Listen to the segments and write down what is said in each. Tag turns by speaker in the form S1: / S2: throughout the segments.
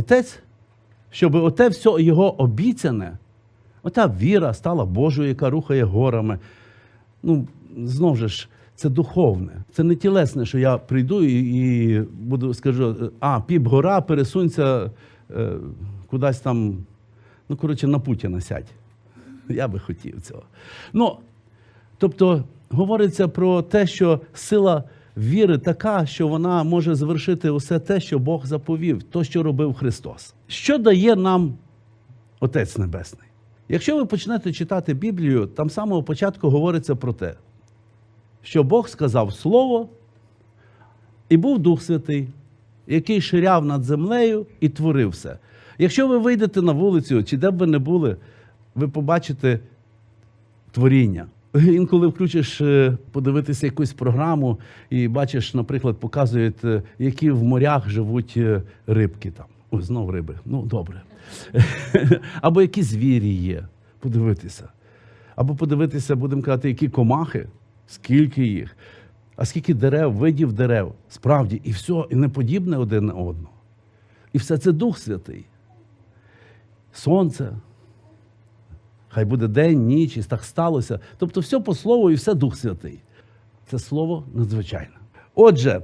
S1: Отець, щоб оте все його обіцяне, ота віра стала Божою, яка рухає горами. Ну, знову ж, це духовне, це не тілесне, що я прийду і, буду скажу, а, піп гора, пересунься е, кудись там, ну, коротше, на Путіна сядь. Я би хотів цього. Ну, тобто, говориться про те, що сила віри така, що вона може звершити усе те, що Бог заповів, то, що робив Христос. Що дає нам Отець Небесний? Якщо ви почнете читати Біблію, там з самого початку говориться про те, що Бог сказав Слово, і був Дух Святий, який ширяв над землею і творив все. Якщо ви вийдете на вулицю, чи де б ви не були, ви побачите творіння. Інколи включиш е, подивитися якусь програму і бачиш, наприклад, показують, е, які в морях живуть е, рибки там. Ой, знов риби. Ну, добре. Або які звірі є. Подивитися. Або подивитися, будемо казати, які комахи, скільки їх, а скільки дерев, видів дерев. Справді, і все, і не подібне один на одного. І все це Дух Святий. Сонце, Хай буде день, ніч, і так сталося. Тобто, все по слову і все Дух Святий. Це слово надзвичайне. Отже,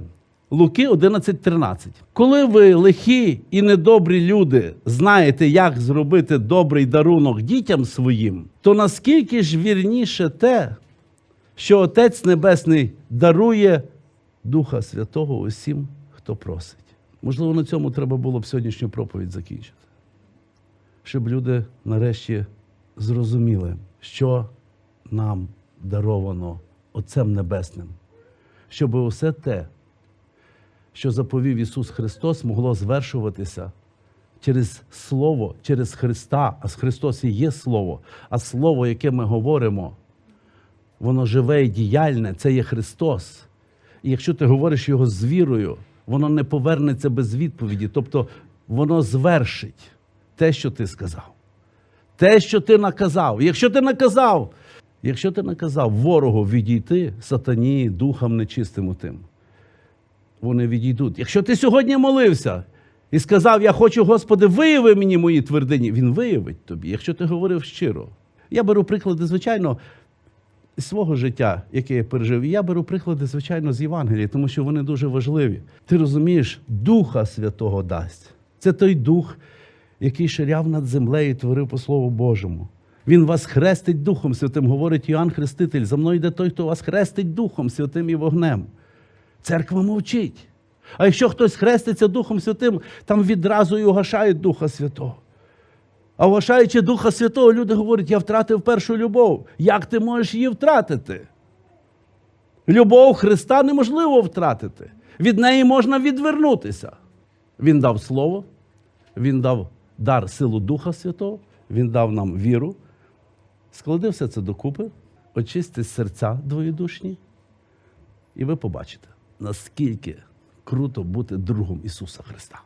S1: Луки 11.13. Коли ви лихі і недобрі люди знаєте, як зробити добрий дарунок дітям своїм, то наскільки ж вірніше те, що Отець Небесний дарує Духа Святого усім, хто просить. Можливо, на цьому треба було б сьогоднішню проповідь закінчити щоб люди нарешті зрозуміли, що нам даровано Отцем Небесним, щоб усе те, що заповів Ісус Христос, могло звершуватися через Слово, через Христа, а Христос і є Слово, а Слово, яке ми говоримо, воно живе і діяльне, це є Христос. І якщо ти говориш його з вірою, воно не повернеться без відповіді. Тобто воно звершить те, що ти сказав. Те, що ти наказав. Якщо ти наказав, якщо ти наказав ворогу відійти, сатані, духам нечистим тим, вони відійдуть. Якщо ти сьогодні молився і сказав, я хочу, Господи, вияви мені мої твердині, Він виявить тобі, якщо ти говорив щиро. Я беру приклади, звичайно, з свого життя, яке я пережив, і я беру приклади, звичайно, з Євангелія, тому що вони дуже важливі. Ти розумієш, Духа Святого дасть. Це той дух, який ширяв над землею і творив по Слову Божому. Він вас хрестить Духом Святим, говорить Іоанн Хреститель. За мною йде той, хто вас хрестить Духом Святим і вогнем. Церква мовчить. А якщо хтось хреститься Духом Святим, там відразу і угашають Духа Святого. А вважаючи Духа Святого, люди говорять, я втратив першу любов. Як ти можеш її втратити? Любов Христа неможливо втратити. Від неї можна відвернутися. Він дав Слово, Він дав дар силу Духа Святого, Він дав нам віру. Склади все це докупи, очисти серця двоєдушні, і ви побачите, наскільки круто бути другом Ісуса Христа.